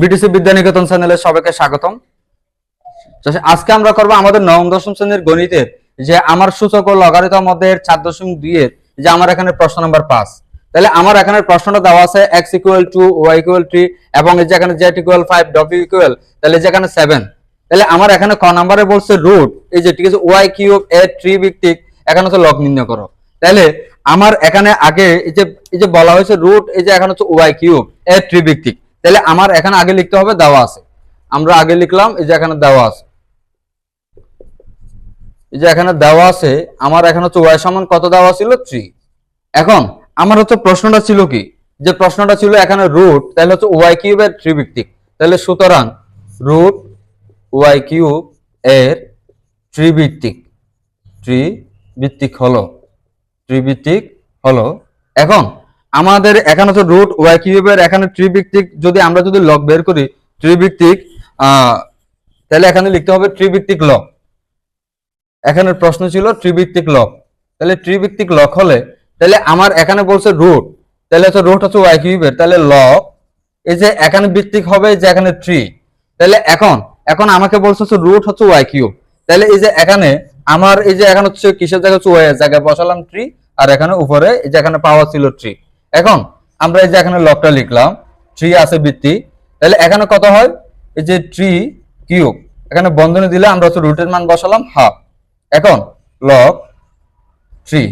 BTC Vidyaniketan চ্যানেলে সবাইকে স্বাগতম। আজকে আমরা করব আমাদের নবম, দশম শ্রেণির গণিতের যে আমার সূচক ও লগারিতম মধ্যে চার দশমিক দুই এর যে আমার এখানে প্রশ্ন নাম্বার পাঁচ। তাহলে আমার এখানে প্রশ্নটা দেওয়া আছে X equal to Y equal three এবং এই যে এখানে Z equal five W equal তাহলে এই যে এখানে সেভেন তাহলে আমার এখানে ক নাম্বারে বলছে রুট এই যে ঠিক আছে ওয়াই কিউব এ থ্রি ভিত্তিক, এখানে হচ্ছে লগ নির্ণয় করো। তাহলে আমার এখানে আগে এই যে এই যে বলা হয়েছে রুট এই যে এখানে হচ্ছে ওয়াই কিউব এ থ্রি ভিত্তিক। তাহলে আমার এখানে আগে লিখতে হবে দেওয়া আছে। আমরা আগে লিখলাম, এই যে এখানে দেওয়া আছে। এই যে এখানে দেওয়া আছে, আমার এখানে হচ্ছে ওয়াই সমান কত দেওয়া ছিল? থ্রি এখন, আমার হচ্ছে প্রশ্নটা ছিল কি? যে প্রশ্নটা ছিল এখানে রুট তাহলে হচ্ছে ওয়াই কিউব এর থ্রি ভিত্তিক তাহলে সুতরাং রুট ওয়াই কিউব এর থ্রি ভিত্তিক থ্রি ভিত্তিক হলো। ত্রিভিত্তিক হলো। এখন আমাদের এখানে তো রুট ওয়াই কিউবের এখানে ত্রিভিত্তিক যদি আমরা যদি লগ বের করি ত্রিভিত্তিক আহ, তাহলে এখানে লিখতে হবে ত্রিভিত্তিক লগ এখানে প্রশ্ন ছিল ত্রিভিত্তিক লগ তাহলে ত্রিভিত্তিক লগ হলে তাহলে আমার এখানে বলছে রুট তাহলে হচ্ছে রুট হচ্ছে ওয়াই কিউবের তাহলে লগ এই যে এখানে ভিত্তিক হবে যে এখানে থ্রি তাহলে এখন এখন আমাকে বলছে হচ্ছে রুট হচ্ছে ওয়াই কিউব তাহলে এই যে এখানে আমার এই যে এখানে হচ্ছে কিসের জায়গায় হচ্ছে ওয়াই জায়গায় বসালাম থ্রি আর এখানে উপরে এই যে এখানে পাওয়ার ছিল থ্রি এখন আমরা এই যে এখানে লকটা লিখলাম থ্রি আছে বৃত্তি, তাহলে এখানে কত হয়? এই যে থ্রি কিউব, এখানে বন্ধনী দিলে আমরা হচ্ছে রুটের মান বসালাম হাফ এখন লক থ্রি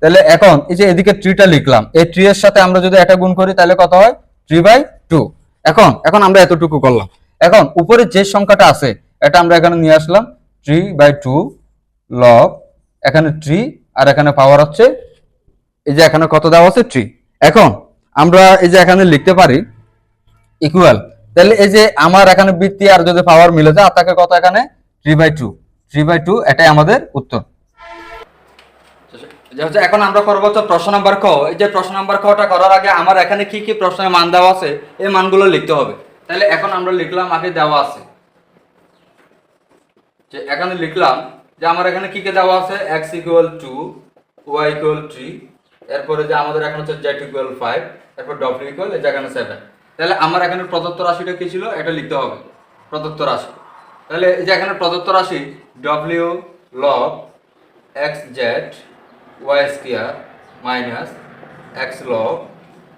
তাহলে এখন এই যে এদিকে ট্রিটা লিখলাম, এই ট্রি এর সাথে আমরা যদি এটা গুণ করি, তাহলে কত হয়? থ্রি বাই টু এখন এখন আমরা এতটুকু করলাম। এখন উপরে যে সংখ্যাটা আছে, এটা আমরা এখানে নিয়ে আসলাম থ্রি বাই টু লগ এখানে থ্রি আর এখানে পাওয়ার হচ্ছে, এই যে এখানে কত দেওয়া আছে? থ্রি এখন আমরা এই যে এখানে লিখতে পারি ইকুয়াল তাহলে এই যে আমার এখানে বৃত্তি আর যদি পাওয়ার মিলে যায়, আপনাকে কত এখানে? Three by two three by two এটাই আমাদের উত্তর। হচ্ছে এখন আমরা করব হচ্ছে প্রশ্ন নাম্বার ক। এই যে প্রশ্ন নাম্বার কটা করার আগে আমার এখানে কি কি প্রশ্নের মান দেওয়া আছে, এই মানগুলো লিখতে হবে। তাহলে এখন আমরা লিখলাম, আগে দেওয়া আছে। যে এখানে লিখলাম যে আমার এখানে কি কি দেওয়া আছে? X equal to Y equal three এরপরে যে আমাদের এখন হচ্ছে জেড ইকুয়াল ফাইভ, এরপর ডব্লিউ ইকুয়াল, এই যে এখানে সেভেন তাহলে আমার এখানে প্রদত্ত রাশিটা কি ছিল? এটা লিখতে হবে। প্রদত্ত রাশি। তাহলে এই যে এখানে প্রদত্ত রাশি, W log X Z Y square minus X log,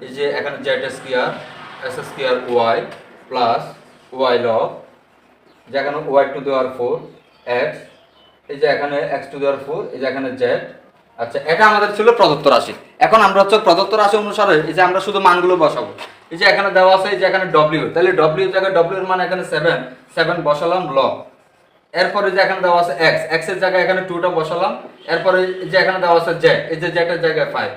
এই যে এখানে Z square, S square Y plus Y log যেখানে ওয়াই টু দেওয়ার ফোর, এক্স, এই যে এখানে এক্স টু দেওয়ার ফোর, এই যে এখানে জেড আচ্ছা এটা আমাদের ছিল প্রদত্ত রাশি। এখন আমরা হচ্ছে প্রদত্ত রাশি অনুসারে এই যে আমরা শুধু মানগুলো বসাবো। এই যে এখানে দেওয়া আছে, এই যে এখানে ডব্লিউ তাহলে ডব্লিউ জায়গায় ডব্লিউ এর মান এখানে সেভেন সেভেন বসালাম ল এরপরে যে এখানে দেওয়া আছে এক্স এক্সের জায়গায় এখানে টুটা বসালাম। এরপরে যে এখানে দেওয়া আছে জেড এই যে জেড জায়গায় ফাইভ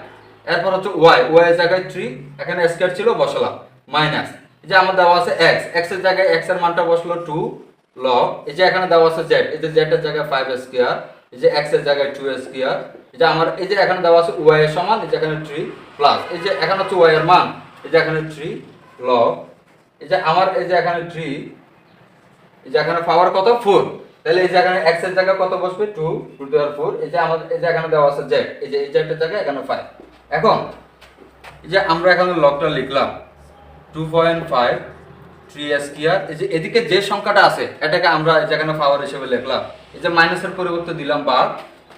এরপর হচ্ছে ওয়াই ওয়াই এর জায়গায় থ্রি এখানে স্কোয়ার ছিল, বসালাম মাইনাস এই যে আমার দেওয়া আছে এক্স এক্সের জায়গায় এক্সের মানটা বসল টু লগ এই যে এখানে দেওয়া আছে জেড এই যে জেড এর জায়গায় ফাইভ স্কোয়ার এই যে এক্সের জায়গায় টু স্কোয়ার যে আমার এই যে এখানে দেওয়া আছে ওয়াই এর সমান এই যে এখানে থ্রি প্লাস এই যে এখানে হচ্ছে ওয়াই এর মান এই যে এখানে থ্রি লগ এই যে আমার এই যে এখানে থ্রি এই যে এখানে পাওয়ার কত ফোর তাহলে এই যে এখানে এক্সের জায়গায় কত বসবে টু টু টু ফোর এই যে আমাদের এই যে এখানে দেওয়া আছে জেড এই যে এই জেডের জায়গায় এখানে ফাইভ এখন এই যে আমরা এখানে লগটা লিখলাম two point five three S square এই যে এদিকে যে সংখ্যাটা আছে এটাকে আমরা এই যে এখানে পাওয়ার হিসেবে লিখলাম এই যে মাইনাসের পরিবর্তে দিলাম বার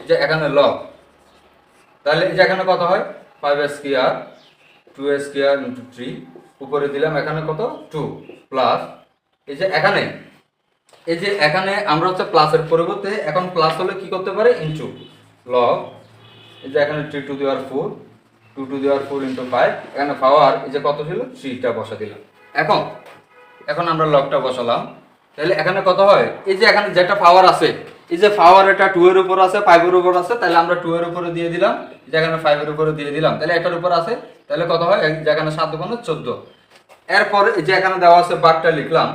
এই যে এখানে লগ তাহলে যে এখানে কত হয়? Five square two square into three উপরে দিলাম, এখানে কত? টু প্লাস এই যে এখানে, এই যে এখানে আমরা হচ্ছে প্লাসের পরিবর্তে এখন প্লাস হলে কি করতে পারে? ইন্টু লগ এই যে এখানে থ্রি টু দেওয়ার ফোর টু টু দেওয়ার ফোর ইন্টু ফাইভ এখানে পাওয়ার এই যে কত ছিল? থ্রিটা বসা দিলাম। এখন এখন আমরা লগটা বসালাম। তাহলে এখানে কত হয়? এই যে এখানে যেটা পাওয়ার আছে এই যে পাওয়ার এটা টু এর উপর আছে ফাইভের উপর আছে, তাহলে আমরা টু এর উপরে দিয়ে দিলাম যেখানে ফাইভের উপরে দিয়ে দিলাম, তাহলে এটার উপর আছে, তাহলে কত হয়? যেখানে সাত দোকানে চোদ্দ। এরপর যে এখানে দেওয়া আছে বারটা লিখলাম,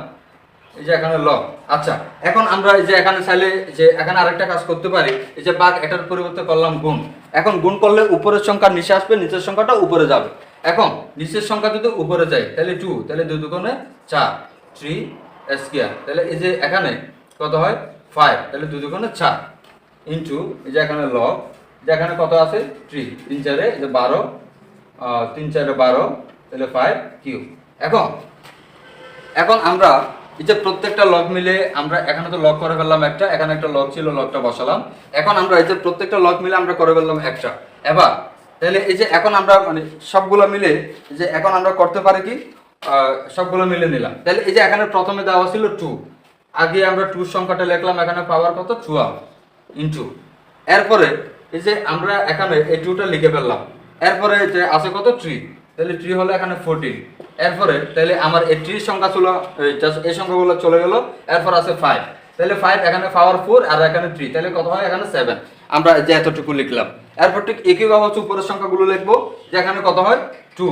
এই যে এখানে লগ আচ্ছা এখন আমরা এই যে এখানে চাইলে যে এখানে আরেকটা কাজ করতে পারি, এই যে বাঘ এটার পরিবর্তে করলাম গুণ। এখন গুণ করলে উপরের সংখ্যা নিচে আসবে, নিচের সংখ্যাটা উপরে যাবে। এখন নিচের সংখ্যা যদি উপরে যায়, তাহলে টু তাহলে দুই দুগুণে চার থ্রি স্কোয়ার তাহলে এই যে এখানে কত হয়? ফাইভ তাহলে দুই দুগুণে চার। ইন্টু এই যে এখানে লগ যে এখানে কত আছে? থ্রি তিন চারে যে বারো তিন চারে বারো, তাহলে ফাইভ কিউ এখন এখন আমরা এই যে প্রত্যেকটা লগ মিলে আমরা, এখানে তো লক করে ফেললাম একটা, এখানে একটা লক ছিল লকটা বসালাম। এখন আমরা এই যে প্রত্যেকটা লক মিলে আমরা করে ফেললাম একটা। এবার, তাহলে এই যে এখন আমরা মানে সবগুলো মিলে যে এখন আমরা করতে পারি কি? সবগুলো মিলে নিলাম। তাহলে এই যে এখানে প্রথমে দেওয়া ছিল টু আগে আমরা টুর সংখ্যাটা লিখলাম, এখানে পাওয়ার কত? টুয়েলভ ইন্টু এরপরে এই যে আমরা এখানে এই টুটা লিখে ফেললাম। এরপরে যে আছে কত? ট্রি তাহলে ট্রি হলো এখানে ফোরটিন এরপরে তাহলে আমার এই ট্রির সংখ্যা ছিল, এই সংখ্যাগুলো চলে গেল। এরপর আছে ফাইভ তাহলে ফাইভ এখানে পাওয়ার ফোর আর এখানে থ্রি তাহলে কত হয়? এখানে সেভেন আমরা যে এতটুকু লিখলাম। এরপর ঠিক একইভাবে হচ্ছে উপরের সংখ্যাগুলো লিখব, যে এখানে কত হয়? টু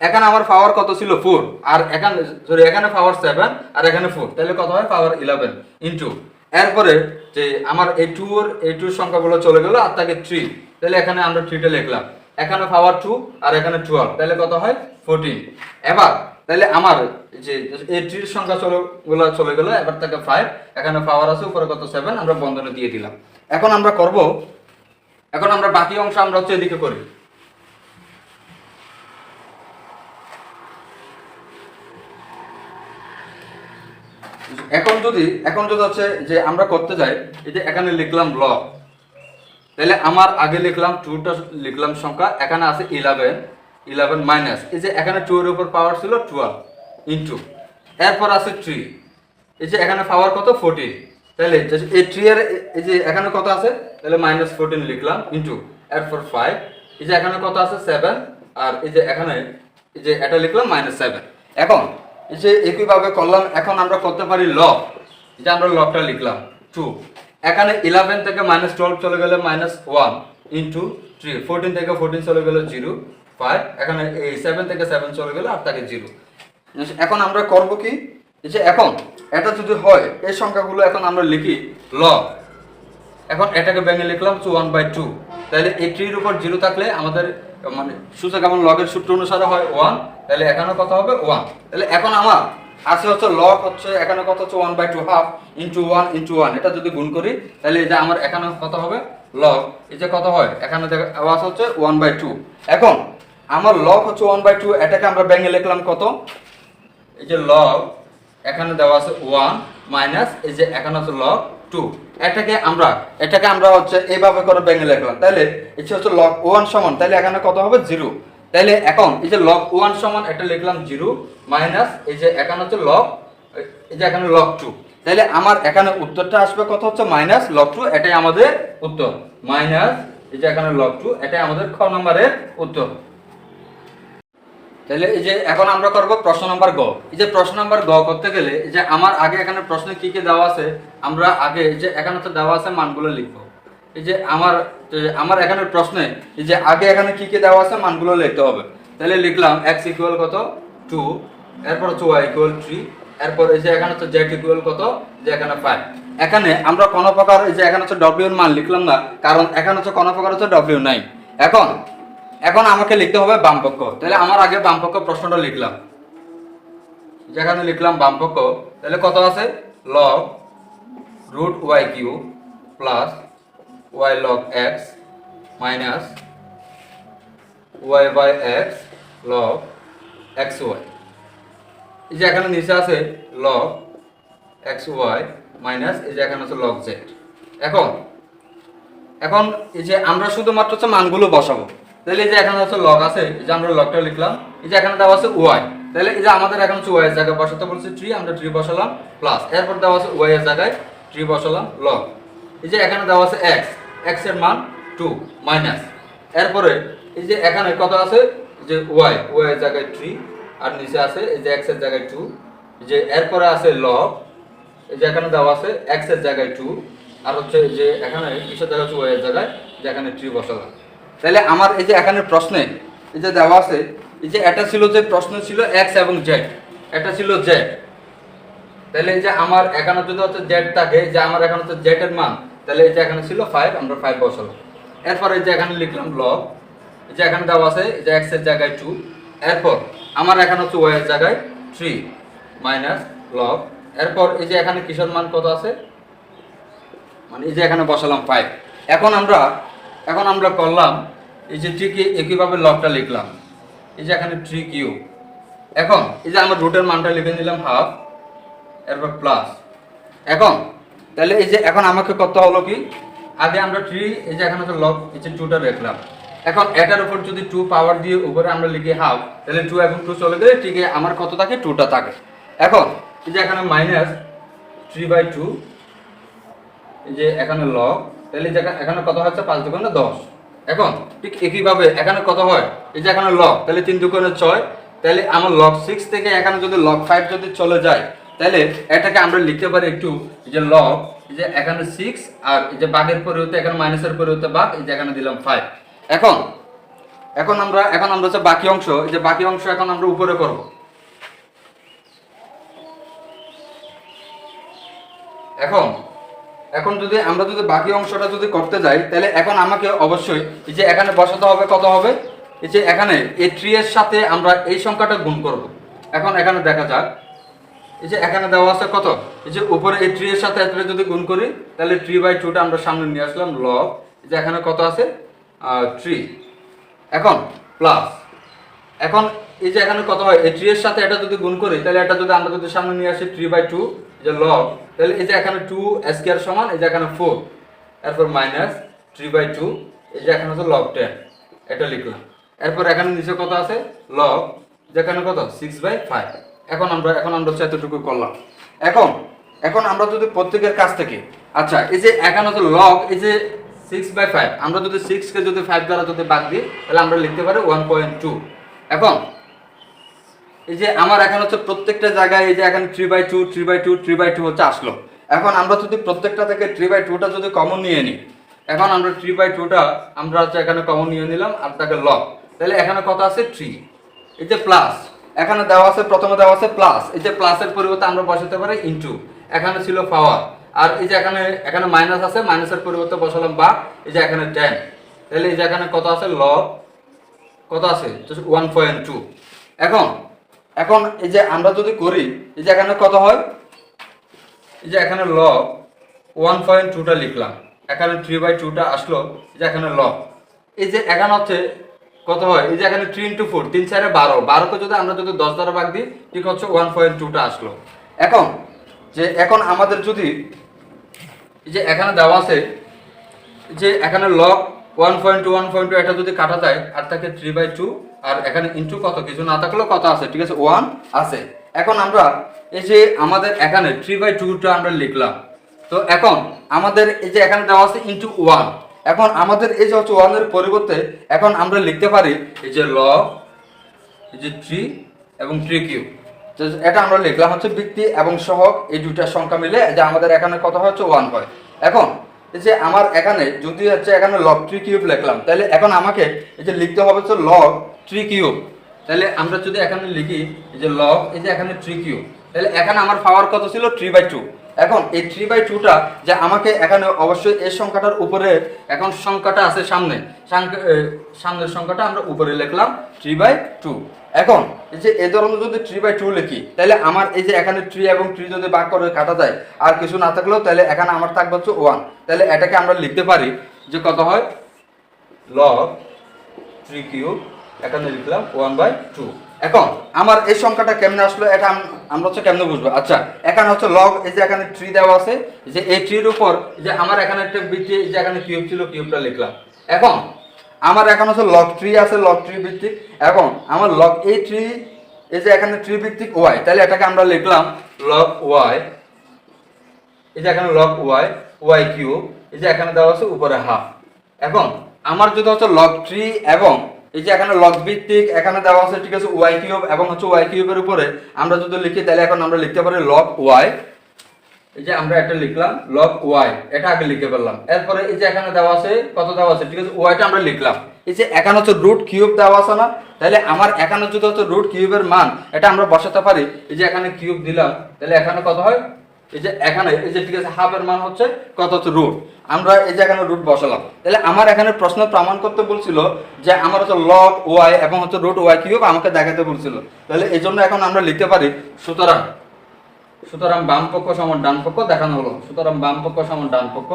এখানে আমার পাওয়ার কত ছিল? ফোর আর এখানে সরি এখানে পাওয়ার সেভেন আর এখানে ফোর তাহলে কত হয়? পাওয়ার ইলেভেন ইন্টু এরপরে যে আমার এই টুর এই টুর সংখ্যাগুলো চলে গেল আর তাকে থ্রি তাহলে এখানে আমরা থ্রিটা লিখলাম। এখানে পাওয়ার টু আর এখানে টুয়েলভ তাহলে কত হয়? ফোরটিন এবার তাহলে আমার যে এই থ্রির সংখ্যা চলে গুলো, চলে গেলো, এবার তাকে ফাইভ এখানে পাওয়ার আছে, উপরে কত? সেভেন আমরা বন্ধনে দিয়ে দিলাম। এখন আমরা করব, এখন আমরা বাকি অংশ আমরা হচ্ছে এদিকে করি। এখন যদি এখন যদি হচ্ছে যে আমরা করতে যাই, এই যে এখানে লিখলাম ল তাহলে আমার আগে লিখলাম টুটা লিখলাম সংখ্যা, এখানে আছে ইলেভেন ইলেভেন মাইনাস এই যে এখানে টু এর উপর পাওয়ার ছিল টুয়েলভ ইন্টু এরপর আছে থ্রি এই যে এখানে পাওয়ার কত? ফোরটিন তাহলে এই থ্রি এর, এই যে এখানে কত আছে? তাহলে মাইনাস ফোরটিন লিখলাম ইন্টু এরপর ফাইভ এই যে এখানে কত আছে? সেভেন আর এই যে এখানে, এই যে এটা লিখলাম মাইনাস সেভেন এখন যে একইভাবে করলাম এখন আমরা করতে পারি ল যে আমরা লটা লিখলাম টু এখানে ইলেভেন থেকে মাইনাস টুয়েলভ চলে গেলে minus one into three fourteen থেকে ফোরটিন চলে গেলে জিরো ফাইভ এখানে এই সেভেন থেকে সেভেন চলে গেলে আর তাকে জিরো এখন আমরা করব কি? যে এখন, এটা যদি হয়, এই সংখ্যাগুলো এখন আমরা লিখি ল এখন এটাকে ভেঙে লিখলাম টু ওয়ান বাই টু তাহলে এই ট্রির উপর জিরো থাকলে আমাদের মানে সূচক এমন লগের সূত্র অনুসারে হয় ওয়ান তাহলে এখানে কত হবে ওয়ান তাহলে এখন আমার আছে হচ্ছে লগ হচ্ছে, এখানে কত হচ্ছে one by two half into one into one এটা যদি গুণ করি, তাহলে এই যে আমার এখানে কত হবে? লগ এই যে কত হয়? এখানে আওয়াজ হচ্ছে ওয়ান বাই টু এখন, আমার লগ হচ্ছে ওয়ান বাই টু এটাকে আমরা ব্যাঙ্গে লিখলাম কত? এই যে লগ এখানে দেওয়া আছে ওয়ান মাইনাস এই যে এখানে আছে লগ টু এটাকে আমরা এটাকে আমরা হচ্ছে এইভাবে করে ভেঙে লিখলাম। তাহলে এটা হচ্ছে লক ওয়ান সমান তাহলে এখানে কত হবে? জিরো তাহলে এখন এই যে লক ওয়ান সমান, এটা লিখলাম জিরো মাইনাস এই যে এখানে হচ্ছে লক এই যে এখানে লক টু তাহলে আমার এখানে উত্তরটা আসবে কত হচ্ছে? মাইনাস লক টু এটাই আমাদের উত্তর। মাইনাস এই যে এখানে লক টু এটাই আমাদের খ নম্বরের উত্তর। তাহলে এই যে এখন আমরা করব প্রশ্ন নাম্বার গ। এই যে প্রশ্ন নাম্বার গ করতে গেলে যে আমার আগে এখানে প্রশ্নে কি কি দেওয়া আছে, আমরা আগে যে এখানে তো দেওয়া আছে মানগুলো লিখব। এই যে আমার আমার এখানে প্রশ্নে, এই যে আগে এখানে কি কি দেওয়া আছে মানগুলো লিখতে হবে। তাহলে লিখলাম এক্স ইকুয়াল কত? টু এরপর হচ্ছে ওয়াই ইকুয়াল থ্রি এরপর এই যে এখানে হচ্ছে জেড ইকুয়াল কত? যে এখানে ফাইভ এখানে আমরা কোনো প্রকার, এই যে এখানে হচ্ছে ডব্লিউ এর মান লিখলাম না, কারণ এখানে হচ্ছে কোনো প্রকার হচ্ছে ডব্লিউ নাই। এখন এখন আমাকে লিখতে হবে বামপক্ষ। তাহলে আমার আগে বামপক্ষ প্রশ্নটা লিখলাম। যেখানে লিখলাম বামপক্ষ, তাহলে কত আছে? Log root Y Q plus Y log X minus Y by X log X Y এই যে এখানে নিচে আছে লগ এক্স ওয়াই মাইনাস এই যে এখানে আছে লগ জেড এখন এখন এই যে আমরা শুধুমাত্র হচ্ছে মানগুলো বসাবো। তাহলে এই যে এখানে হচ্ছে লগ আছে এই যে আমরা লগটা লিখলাম এই যে এখানে দেওয়া আছে ওয়াই তাহলে এই যে আমাদের এখন হচ্ছে ওয়াই এর জায়গায় বসাতে বলছে ট্রি আমরা ট্রি বসালাম প্লাস এরপর দেওয়া আছে ওয়াই এর জায়গায় ট্রি বসালাম লগ এই যে এখানে দেওয়া আছে এক্স এক্সের মান টু মাইনাস এরপরে এই যে এখানে কত আছে যে ওয়াই ওয়াই এর জায়গায় থ্রি আর নিচে আছে এই যে এক্সের জায়গায় টু যে এরপরে আছে লগ এই যে এখানে দেওয়া আছে এক্সের জায়গায় টু আর হচ্ছে যে এখানে কিসের জায়গায় হচ্ছে ওয়াই এর জায়গায় যে এখানে ট্রি বসালাম তাহলে আমার এই যে এখানে প্রশ্নে এই যে দেওয়া আছে এই যে এটা ছিল যে প্রশ্ন ছিল এক্স এবং জেড এটা ছিল জেড তাহলে এই যে আমার এখানে যদি হচ্ছে জেড থাকে যে আমার এখানে হচ্ছে জেড এর মান তাহলে এই যে এখানে ছিল ফাইভ আমরা ফাইভ বসালাম এরপর এই যে এখানে লিখলাম লগ এই যে এখানে দেওয়া আছে যে এক্সের জায়গায় টু এরপর আমার এখানে হচ্ছে ওয়াই এর জায়গায় থ্রি মাইনাস লগ এরপর এই যে এখানে কিসের মান কত আছে মানে এই যে এখানে বসালাম ফাইভ এখন আমরা এখন আমরা করলাম এই যে ঠিক একইভাবে লকটা লিখলাম। এই যে এখানে থ্রি কিউ এখন এই যে আমরা রুটের মানটা লিখে নিলাম হাফ এরপর প্লাস এখন, তাহলে এই যে এখন আমাকে করতে হলো কি? আগে আমরা থ্রি এই যে এখানে লক এই যে টুটা রাখলাম এখন এটার উপর যদি টু পাওয়ার দিয়ে উপরে আমরা লিখি হাফ তাহলে টু এখন টু চলে গেলে ঠিক আমার কত থাকে? টুটা থাকে। এখন, এই যে এখানে মাইনাস থ্রি বাই টু এই যে এখানে লগ তাহলে এখানে কত হচ্ছে? পাঁচ দুগুণে দশ। এখন ঠিক একইভাবে এখানে কত হয়? এই যে এখানে লক তাহলে তিন দুগুণে ছয়। তাহলে আমার লগ সিক্স থেকে এখানে যদি লক ফাইভ যদি চলে যায়, তাহলে এটাকে আমরা লিখতে পারি একটু যে এই যে এখানে সিক্স আর এই যে বাঘের পরে পরিবর্তে এখানে মাইনাসের পরে পরিবর্তে বাঘ, এই যে এখানে দিলাম ফাইভ এখন এখন আমরা এখন আমরা হচ্ছে বাকি অংশ, এই যে বাকি অংশ এখন আমরা উপরে করব। এখন এখন যদি আমরা যদি বাকি অংশটা যদি করতে যাই, তাহলে এখন আমাকে অবশ্যই এই যে এখানে বসাতে হবে কত হবে? এই যে এখানে এই ট্রি এর সাথে আমরা এই সংখ্যাটা গুণ করব। এখন এখানে দেখা যাক। এই যে এখানে দেওয়া আছে কত? এই যে উপরে এই ট্রি এর সাথে এটা যদি গুণ করি, তাহলে ট্রি বাই টুটা আমরা সামনে নিয়ে আসলাম লগ এই যে এখানে কত আছে? ট্রি এখন প্লাস এখন এই যে এখানে কত হয়? এই ট্রি এর সাথে এটা যদি গুণ করি, তাহলে এটা যদি আমরা যদি সামনে নিয়ে আসি থ্রি বাই টু যে লগ তাহলে এই যে এখানে টু স্কোয়ার সমান, এই যে এখানে ফোর এরপর মাইনাস থ্রি বাই টু এই যে এখানে হচ্ছে লগ টেন এটা লিখলাম। এরপর এখানে নিচে কত আছে? লগ যেখানে কত? সিক্স বাই ফাইভ এখন আমরা এখন আমরা হচ্ছে এতটুকু করলাম। এখন এখন আমরা যদি প্রত্যেকের কাছ থেকে আচ্ছা এই যে এখানে হচ্ছে লগ এই যে সিক্স বাই ফাইভ আমরা যদি সিক্সকে যদি ফাইভ দ্বারা যদি বাদ দিই, তাহলে আমরা লিখতে পারি ওয়ান পয়েন্ট টু এখন এই যে আমার এখন হচ্ছে প্রত্যেকটা জায়গায় এই যে এখন three by two three by two three by two হচ্ছে আসলো। এখন আমরা যদি প্রত্যেকটা থেকে থ্রি বাই টুটা যদি কমন নিয়ে নিই, এখন আমরা থ্রি বাই টুটা আমরা হচ্ছে এখানে কমন নিয়ে নিলাম আর তাকে লগ তাহলে এখানে কত আছে? থ্রি এই যে প্লাস এখানে দেওয়া আছে, প্রথমে দেওয়া আছে প্লাস এই যে প্লাসের পরিবর্তে আমরা বসাতে পারি ইনটু এখানে ছিল পাওয়ার আর এই যে এখানে এখানে মাইনাস আছে মাইনাসের পরিবর্তে বসালাম বা এই যে এখানে টেন তাহলে এই যে এখানে কত আছে? লগ কত আছে? ওয়ান পয়েন্ট টু এখন এখন এই যে আমরা যদি করি, এই যে এখানে কত হয়? এই যে এখানে লগ ওয়ান পয়েন্ট টুটা লিখলাম। এখানে থ্রি বাই টুটা আসলো, এই যে এখানে লগ এই যে এখানে হচ্ছে কত হয়? এই যে এখানে থ্রি ইন্টু ফোর তিন চারে বারো। বারোকে যদি আমরা যদি দশ দ্বারা ভাগ দিই, ঠিক হচ্ছে ওয়ান পয়েন্ট টুটা আসলো। এখন, যে এখন আমাদের যদি এই যে এখানে দেওয়া আছে, যে এখানে log one point two one point two এটা যদি কাটা যায়, আর তাকে থ্রি বাই টু আর এখানে ইন্টু কত? কিছু না থাকলেও কত আছে? ঠিক আছে? ওয়ান আছে। এখন আমরা এই যে আমাদের এখানে থ্রি বাই টুটা আমরা লিখলাম। তো এখন আমাদের এই যে এখানে দেওয়া আছে ইন্টু ওয়ান এখন আমাদের এই যে হচ্ছে ওয়ানের পরিবর্তে এখন আমরা লিখতে পারি এই যে লগ এই যে থ্রি এবং থ্রি কিউ তো এটা আমরা লিখলাম হচ্ছে বৃত্তি এবং সহগ, এই দুটা সংখ্যা মিলে যে আমাদের এখানে কত হচ্ছে ওয়ান হয়। এখন যে আমার এখানে যদি হচ্ছে এখানে লগ থ্রি কিউব লিখলাম, তাহলে এখন আমাকে এই যে লিখতে হবে হচ্ছে লগ থ্রি কিউব তাহলে আমরা যদি এখানে লিখি যে লগ এই যে এখানে থ্রি কিউব তাহলে এখানে আমার পাওয়ার কত ছিল? থ্রি বাই টু এখন এই থ্রি বাই টুটা যে আমাকে এখানে অবশ্যই এই সংখ্যাটার উপরে, এখন সংখ্যাটা আছে সামনে। সামনের সংখ্যাটা আমরা উপরে লিখলাম থ্রি বাই টু এখন, এই যে এ ধরনের যদি থ্রি বাই টু লিখি, তাহলে আমার এই যে এখানে থ্রি এবং থ্রি যদি বাক করে কাটা যায়, আর কিছু না থাকলেও তাহলে এখানে আমার থাকবে হচ্ছে ওয়ান তাহলে এটাকে আমরা লিখতে পারি যে কত হয়? লগ থ্রি কিউব এখানে লিখলাম ওয়ান বাই টু এখন, আমার এই সংখ্যাটা কেমনে আসলো এটা আমরা হচ্ছে কেমনে বুঝব? আচ্ছা এখানে হচ্ছে লগ এই যে এখানে থ্রি দেওয়া আছে যে এই থ্রির উপর যে আমার এখানে একটা বৃত্তি যে এখানে কিউব ছিল কিউবটা লিখলাম। এখন আমার এখন হচ্ছে লক থ্রি আছে লক থ্রি ভিত্তিক। এখন আমার লক এই থ্রি এই যে এখানে থ্রি ভিত্তিক ওয়াই তাহলে এটাকে আমরা লিখলাম লক ওয়াই এই যে এখানে লক ওয়াই ওয়াই কিউ এই যে এখানে দেওয়া আছে উপরে হাফ এখন আমার যদি হচ্ছে লক থ্রি এবং এই যে এখানে লক ভিত্তিক, এখানে দেওয়া আছে ঠিক আছে ওয়াই কিউব এবং হচ্ছে ওয়াই কিউবের উপরে, আমরা যদি লিখি, তাহলে এখন আমরা লিখতে পারি লক ওয়াই এই যে আমরা একটা লিখলাম লগ ওয়াই এটা আগে লিখে ফেললাম। এরপরে এই যে এখানে দেওয়া আছে, কত দেওয়া আছে? ঠিক আছে ওয়াইটা আমরা লিখলাম। এই যে এখানে হচ্ছে রুট কিউব দেওয়া আছে না, তাহলে আমার এখানে যদি হচ্ছে রুট কিউবের মান, এটা আমরা বসাতে পারি, এই যে এখানে কিউব দিলাম, তাহলে এখানে কত হয়? এই যে এখানে, এই যে ঠিক আছে হাফের মান হচ্ছে কত হচ্ছে রুট আমরা এই যে এখানে রুট বসালাম। তাহলে আমার এখানে প্রশ্ন প্রমাণ করতে বলছিল যে আমার হচ্ছে লগ ওয়াই এবং হচ্ছে রুট ওয়াই কিউব আমাকে দেখাতে বলছিল। তাহলে এই জন্য এখন আমরা লিখতে পারি, সুতরাং সুতরাং বাম পক্ষ সমান ডান পক্ষ দেখানো হলো। সুতরাং বাম পক্ষ সমান ডান পক্ষ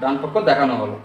ডান পক্ষ দেখানো হলো।